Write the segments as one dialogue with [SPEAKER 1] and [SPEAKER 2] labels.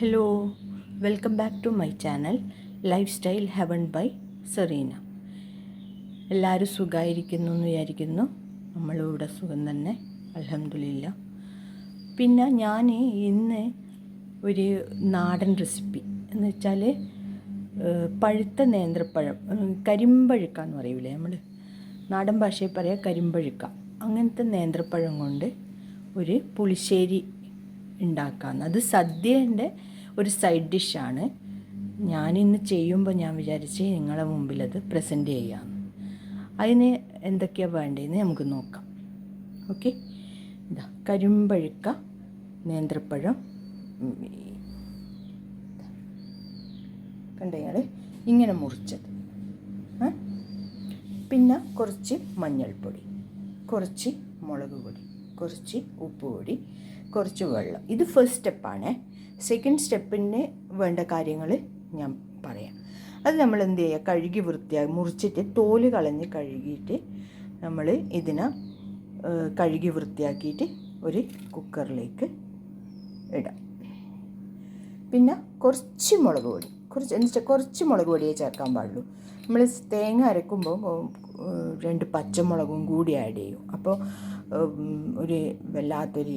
[SPEAKER 1] Hello welcome back to my channel lifestyle heaven by Serena എല്ലാവരും സുഖമായിരിക്കുന്നു എന്ന് വിചാരിക്കുന്നു. ഇവിടെ സുഖം തന്നെ അലഹമില്ല പിന്നെ ഞാൻ ഇന്ന് ഒരു നാടൻ റെസിപ്പി എന്ന് വെച്ചാൽ പഴുത്ത നേന്ത്രപ്പഴം കരിമ്പഴുക്ക എന്ന് പറയൂലേ നമ്മൾ നാടൻ ഭാഷയിൽ പറയാം കരിമ്പഴുക്ക. അങ്ങനത്തെ നേന്ത്രപ്പഴം കൊണ്ട് ഒരു പുളിശ്ശേരി ഉണ്ടാക്കാമെന്ന് അത് സദ്യേന്റെ ഒരു സൈഡ് ഡിഷാണ് ഞാനിന്ന് ചെയ്യുമ്പോൾ ഞാൻ വിചാരിച്ച് നിങ്ങളെ മുമ്പിൽ അത് പ്രസന്റ് ചെയ്യാമെന്ന് അതിന് എന്തൊക്കെയാണ് വേണ്ടതെന്ന് നമുക്ക് നോക്കാം. ഓക്കെ ഇതാ കരിമ്പഴുക്ക നേന്ത്രപ്പഴം കണ്ടയാൾ ഇങ്ങനെ മുറിച്ചത്. പിന്നെ കുറച്ച് മഞ്ഞൾപ്പൊടി കുറച്ച് മുളക് പൊടി കുറച്ച് ഉപ്പ് പൊടി കുറച്ച് വെള്ളം. ഇത് ഫസ്റ്റ് സ്റ്റെപ്പാണ് സെക്കൻഡ് സ്റ്റെപ്പിന് വേണ്ട കാര്യങ്ങൾ ഞാൻ പറയാം. അത് നമ്മൾ എന്ത് ചെയ്യുക? കഴുകി വൃത്തിയാക്കി മുറിച്ചിട്ട് തോൽ കളഞ്ഞ് കഴുകിയിട്ട് നമ്മൾ ഇതിനെ കഴുകി വൃത്തിയാക്കിയിട്ട് ഒരു കുക്കറിലേക്ക് ഇടാം. പിന്നെ കുറച്ച് മുളക് പൊടി. കുറച്ച് എന്ന് വെച്ചാൽ കുറച്ച് മുളക് പൊടിയേ ചേർക്കാൻ പാടുള്ളൂ. നമ്മൾ തേങ്ങ അരക്കുമ്പോൾ രണ്ട് പച്ചമുളകും കൂടി ആഡ് ചെയ്യും. അപ്പോൾ ഒരു വല്ലാത്തൊരു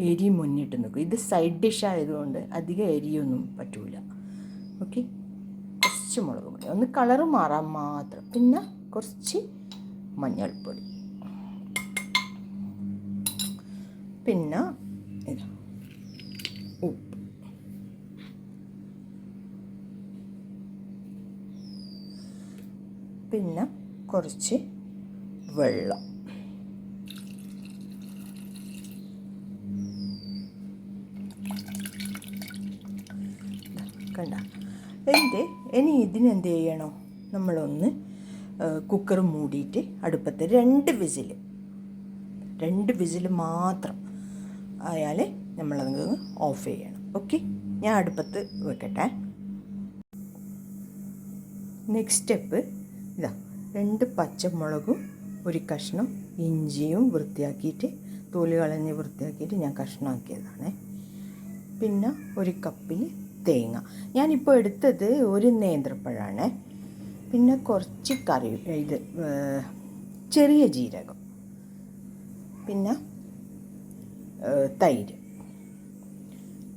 [SPEAKER 1] എരി മുന്നിട്ട് നിൽക്കും. ഇത് സൈഡ് ഡിഷ് ആയതുകൊണ്ട് അധികം എരിയൊന്നും പറ്റൂല. ഓക്കെ കുറച്ച് മുളക് പൊടി. ഒന്ന് കളറ് മാറാൻ മാത്രം. പിന്നെ കുറച്ച് മഞ്ഞൾപ്പൊടി. പിന്നെ ഇതാ. പിന്നെ കുറച്ച് വെള്ളം. കണ്ട. എന്ത്? ഇനി ഇതിനെന്ത് ചെയ്യണോ? നമ്മളൊന്ന് കുക്കർ മൂടിയിട്ട് അടുപ്പത്ത് രണ്ട് വിസിൽ രണ്ട് വിസിൽ മാത്രം ആയാൽ നമ്മളത് ഓഫ് ചെയ്യണം. ഓക്കെ ഞാൻ അടുപ്പത്ത് വെക്കട്ടെ. നെക്സ്റ്റ് സ്റ്റെപ്പ് ഇതാ രണ്ട് പച്ചമുളകും ഒരു കഷ്ണം ഇഞ്ചിയും വൃത്തിയാക്കിയിട്ട് തോൽ കളഞ്ഞ് വൃത്തിയാക്കിയിട്ട് ഞാൻ കഷ്ണമാക്കിയതാണ്. പിന്നെ ഒരു കപ്പിൽ തേങ്ങ. ഞാനിപ്പോൾ എടുത്തത് ഒരു നേന്ത്രപ്പഴമാണ് പിന്നെ കുറച്ച് കറി ഇത് ചെറിയ ജീരകം. പിന്നെ തൈര്.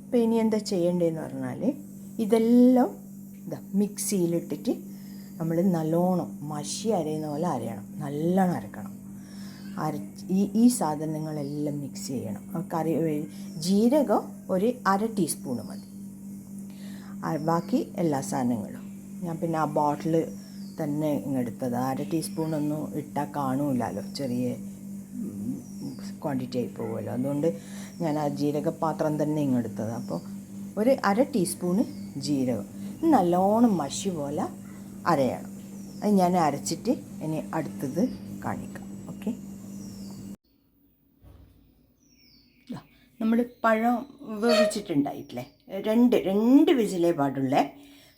[SPEAKER 1] അപ്പോൾ ഇനി എന്താ ചെയ്യേണ്ടതെന്ന് പറഞ്ഞാൽ ഇതെല്ലാം ഇതാ മിക്സിയിലിട്ടിട്ട് നമ്മൾ നല്ലോണം മഷി അരയുന്ന പോലെ അരയണം. നല്ലോണം അരക്കണം. അര ഈ ഈ സാധനങ്ങളെല്ലാം മിക്സ് ചെയ്യണം. കറി ജീരകം ഒരു അര ടീസ്പൂണ് മതി. ബാക്കി എല്ലാ സാധനങ്ങളും. ഞാൻ പിന്നെ ആ ബോട്ടിൽ തന്നെ ഇങ്ങെടുത്തത്. അര ടീസ്പൂണൊന്നും ഇട്ടാൽ കാണൂലല്ലോ ചെറിയ ക്വാണ്ടിറ്റി ആയി പോകുമല്ലോ അതുകൊണ്ട് ഞാൻ ആ ജീരകപാത്രം തന്നെ ഇങ്ങെടുത്തത്. അപ്പോൾ ഒരു അര ടീസ്പൂണ് ജീരകം. നല്ലോണം മഷി പോലെ അരയണം. അത് ഞാൻ അരച്ചിട്ട് ഇനി അടുത്തത് കാണിക്കാം ഓക്കെ നമ്മൾ പഴം വേവിച്ചിട്ടുണ്ടായിട്ടില്ലേ? രണ്ട് രണ്ട് വിസിലേ പാടുള്ളേ.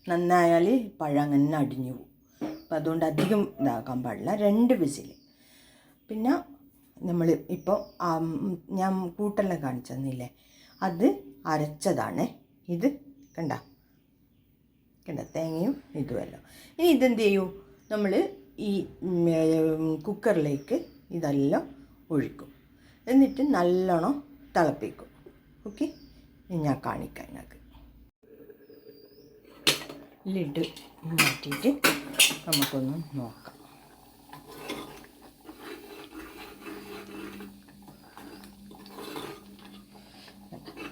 [SPEAKER 1] നന്നായാൽ പഴം അങ്ങനെ അടിഞ്ഞു പോകും. അപ്പം അതുകൊണ്ട് അധികം ഇതാക്കാൻ പാടില്ല. രണ്ട് വിസിൽ പിന്നെ നമ്മൾ ഇപ്പോൾ ഞാൻ കൂട്ടെല്ലാം കാണിച്ചു തന്നില്ലേ? അത് അരച്ചതാണ്. ഇത് കണ്ട? കണ്ട? തേങ്ങയും ഇതുമല്ലോ ഇനി ഇതെന്ത് ചെയ്യൂ? നമ്മൾ ഈ കുക്കറിലേക്ക് ഇതെല്ലാം ഒഴിക്കും. എന്നിട്ട് നല്ലോണം തിളപ്പിക്കും. ഓക്കെ ഞാൻ കാണിക്കാം നിങ്ങൾക്ക് ലിഡ് മാറ്റിയിട്ട് നമുക്കൊന്ന് നോക്കാം.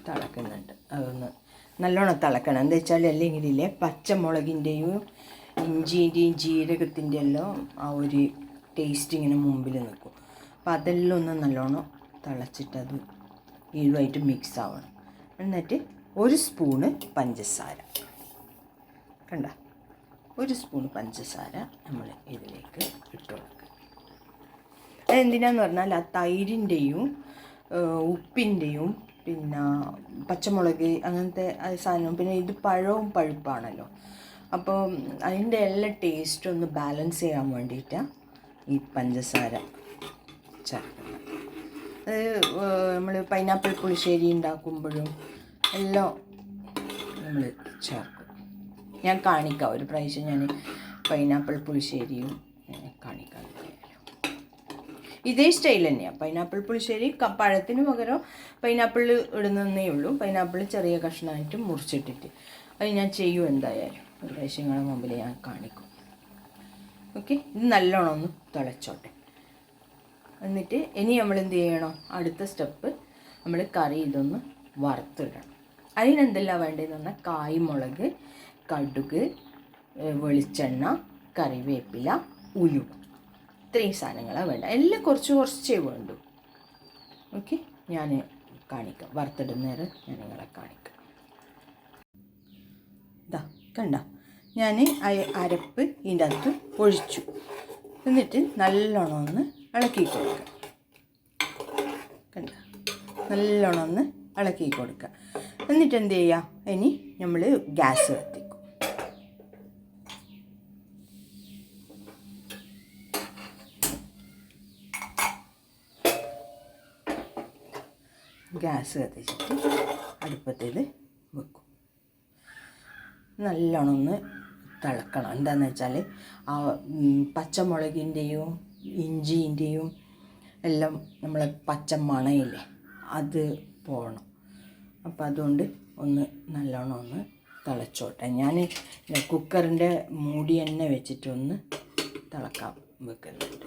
[SPEAKER 1] തിളക്കുന്നുണ്ട്. അതൊന്ന് നല്ലോണം തിളക്കണം. എന്താ വെച്ചാൽ അല്ലെങ്കിലേ പച്ചമുളകിന്റെയും ഇഞ്ചിന്റെയും ജീരകത്തിന്റെ എല്ലാം ആ ഒരു ടേസ്റ്റ് ഇങ്ങനെ മുമ്പിൽ നിൽക്കും. അപ്പം അതെല്ലാം ഒന്ന് നല്ലോണം തിളച്ചിട്ടത് ഇതുമായിട്ട് മിക്സ് ആവണം. എന്നിട്ട് ഒരു സ്പൂണ് പഞ്ചസാര. കണ്ട? ഒരു സ്പൂൺ പഞ്ചസാര നമ്മൾ ഇതിലേക്ക് ഇട്ട് കൊടുക്കുക. അതെന്തിനാന്ന് പറഞ്ഞാൽ ആ തൈരിന്റെയും ഉപ്പിന്റെയും പിന്നെ പച്ചമുളക് അങ്ങനത്തെ സാധനവും സാധനം പിന്നെ ഇത് പഴവും പഴുപ്പാണല്ലോ. അപ്പോൾ അതിന്റെ എല്ലാ ടേസ്റ്റും ഒന്ന് ബാലൻസ് ചെയ്യാൻ വേണ്ടിയിട്ടാണ് ഈ പഞ്ചസാര ചേർക്കുന്നത് അത് നമ്മൾ പൈനാപ്പിൾ പുളിശ്ശേരി ഉണ്ടാക്കുമ്പോഴും എല്ലാം നമ്മൾ ചേർക്കും. ഞാൻ കാണിക്കാം. ഒരു പ്രാവശ്യം ഞാൻ പൈനാപ്പിൾ പുളിശ്ശേരിയും കാണിക്കാം. ഇതേ സ്റ്റൈൽ തന്നെയാണ് പൈനാപ്പിൾ പുളിശ്ശേരി പഴത്തിന് പകരം പൈനാപ്പിൾ ഇടുന്നതേ ഉള്ളൂ. പൈനാപ്പിൾ ചെറിയ കഷ്ണമായിട്ട് മുറിച്ചിട്ടിട്ട്. അത് ഞാൻ ചെയ്യും എന്തായാലും. ഒരു പ്രാവശ്യം നിങ്ങളുടെ മുമ്പിൽ ഞാൻ കാണിക്കും. ഓക്കെ? ഇത് നല്ലോണം ഒന്ന് തിളച്ചോട്ടെ. എന്നിട്ട് ഇനി നമ്മൾ എന്ത് ചെയ്യണം? അടുത്ത സ്റ്റെപ്പ് നമ്മൾ കറി ഇതൊന്ന് വറുത്തിടണം. അതിനെന്തെല്ലാം വേണ്ടതെന്ന് പറഞ്ഞാൽ കായ്മുളക് കടുക് വെളിച്ചെണ്ണ കറിവേപ്പില ഉലുവ. ഇത്രയും സാധനങ്ങളാണ് വേണ്ട എല്ലാം കുറച്ച് കുറച്ചേ വേണ്ടു. ഓക്കെ? ഞാൻ കാണിക്കാം. വറുത്തിടുന്നേരം ഞാൻ നിങ്ങളെ കാണിക്കാം. ഇതാ കണ്ട? ഞാൻ അരപ്പ് ഇതിന്റെ അകത്ത് ഒഴിച്ചു. എന്നിട്ട് നല്ലോണം ഒന്ന് ഇളക്കി കൊടുക്കുക കണ്ട? നല്ലോണം ഒന്ന് ഇളക്കി കൊടുക്കുക എന്നിട്ട് എന്ത് ചെയ്യുക ഇനി നമ്മൾ ഗ്യാസ് കത്തിക്കും. ഗ്യാസ് കത്തിച്ചിട്ട് അടുപ്പത്തേത് വെക്കും. നല്ലോണം ഒന്ന് തിളക്കണം. എന്താണെന്ന് വെച്ചാൽ ആ പച്ചമുളകിന്റെയും ഇഞ്ചിന്റെയും എല്ലാം നമ്മൾ പച്ച മണയില്ലേ അത് പോകണം. അപ്പം അതുകൊണ്ട് ഒന്ന് നല്ലോണം ഒന്ന് തിളച്ചോട്ടെ. ഞാൻ കുക്കറിന്റെ മൂടി തന്നെ വെച്ചിട്ടൊന്ന് തിളക്കാൻ വെക്കുന്നുണ്ട്.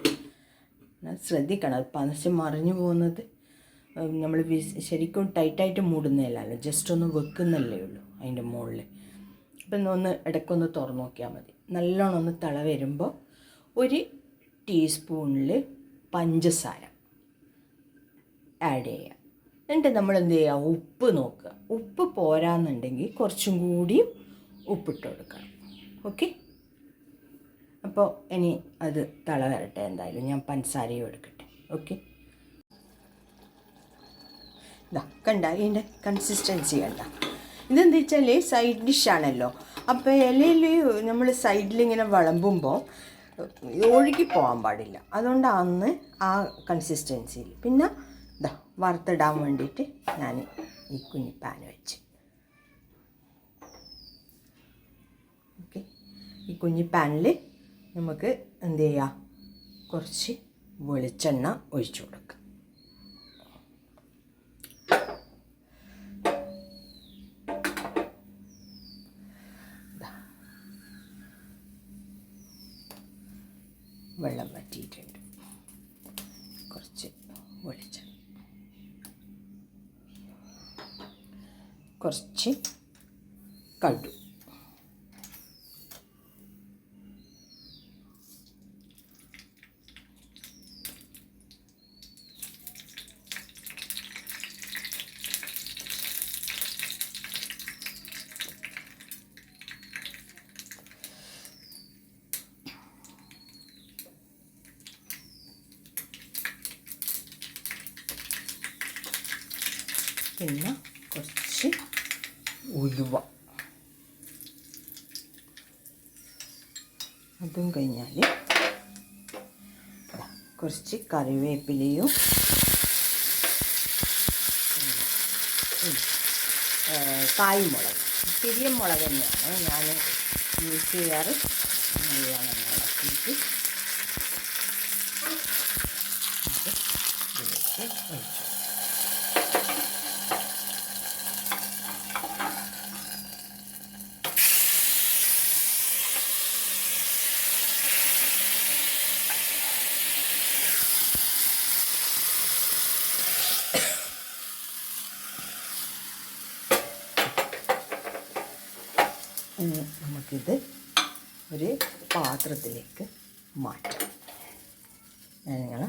[SPEAKER 1] ശ്രദ്ധിക്കണം അത് പനച്ച് മറിഞ്ഞു പോകുന്നത് നമ്മൾ ശരിക്കും ടൈറ്റായിട്ട് മൂടുന്നില്ലല്ലോ ജസ്റ്റ് ഒന്ന് വെക്കുന്നല്ലേ ഉള്ളൂ അതിന്റെ മുകളിൽ. അപ്പം ഒന്ന് ഇടയ്ക്കൊന്ന് തുറന്നു നോക്കിയാൽ മതി. നല്ലോണം ഒന്ന് തിള വരുമ്പോൾ ഒരു ടീസ്പൂണിൽ പഞ്ചസാര ആഡ് ചെയ്യുക എന്നിട്ട് നമ്മൾ എന്ത് ചെയ്യുക ഉപ്പ് നോക്കുക. ഉപ്പ് പോരാന്നുണ്ടെങ്കിൽ കുറച്ചും കൂടി ഉപ്പിട്ട് കൊടുക്കണം. ഓക്കെ അപ്പോൾ ഇനി അത് തള വരട്ടെ എന്തായാലും. ഞാൻ പഞ്ചസാരയും എടുക്കട്ടെ. ഓക്കെ കണ്ട? ഇതിന്റെ കൺസിസ്റ്റൻസി കണ്ട? ഇതെന്താ വെച്ചാൽ സൈഡ് ഡിഷാണല്ലോ അപ്പോൾ ഇലയിൽ നമ്മൾ സൈഡിൽ ഇങ്ങനെ വിളമ്പുമ്പോൾ ഒഴുകി പോകാൻ പാടില്ല. അതുകൊണ്ട് അന്ന് ആ കൺസിസ്റ്റൻസിയിൽ പിന്നെ ഇതാ വറുത്തിടാൻ വേണ്ടിയിട്ട് ഞാൻ ഈ കുഞ്ഞി പാൻ വെച്ച്. ഓക്കെ ഈ കുഞ്ഞി പാനിൽ നമുക്ക് എന്ത് ചെയ്യാം? കുറച്ച് വെളിച്ചെണ്ണ ഒഴിച്ചു കൊടുക്കാം കുറച്ച് കടു. പിന്നെ ഉലുവ. അതും കഴിഞ്ഞാൽ കുറച്ച് കറിവേപ്പിലയും കായ്മുളക് ചെറിയ മുളക്. തന്നെയാണ് ഞാൻ യൂസ് ചെയ്യാറ്. നല്ലോണം ഇളക്കിയിട്ട് നമുക്ക് ഇതിലേക്ക് ഒഴിച്ചു കൊടുക്കാം. ഇനി നമുക്കിത് ഒരു പാത്രത്തിലേക്ക് മാറ്റാം. ഞാൻ നിങ്ങളെ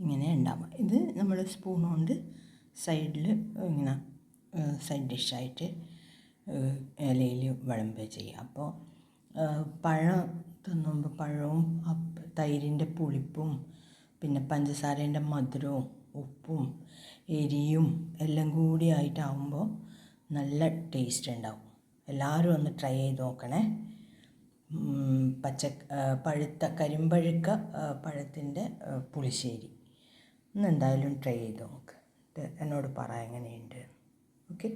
[SPEAKER 1] ഇങ്ങനെ ഉണ്ടാവുക. ഇത് നമ്മൾ സ്പൂൺ കൊണ്ട് സൈഡിൽ ഇങ്ങനെ സൈഡ് ഡിഷായിട്ട് ഇലയിൽ വിളമ്പുക ചെയ്യുക. അപ്പോൾ പഴം തിന്നുമ്പോൾ പഴവും തൈരിന്റെ പുളിപ്പും പിന്നെ പഞ്ചസാരേന്റെ മധുരവും ഉപ്പും എരിയും എല്ലാം കൂടി ആയിട്ടാവുമ്പോൾ നല്ല ടേസ്റ്റ് ഉണ്ടാവും. എല്ലാവരും ഒന്ന് ട്രൈ ചെയ്ത് നോക്കണേ. പച്ച പഴുത്ത കരിമ്പഴുക്ക പഴത്തിന്റെ പുളിശ്ശേരി. ഒന്ന് എന്തായാലും ട്രൈ ചെയ്ത് നോക്ക്. എന്നോട് പറ എങ്ങനെയുണ്ട്. ഓക്കെ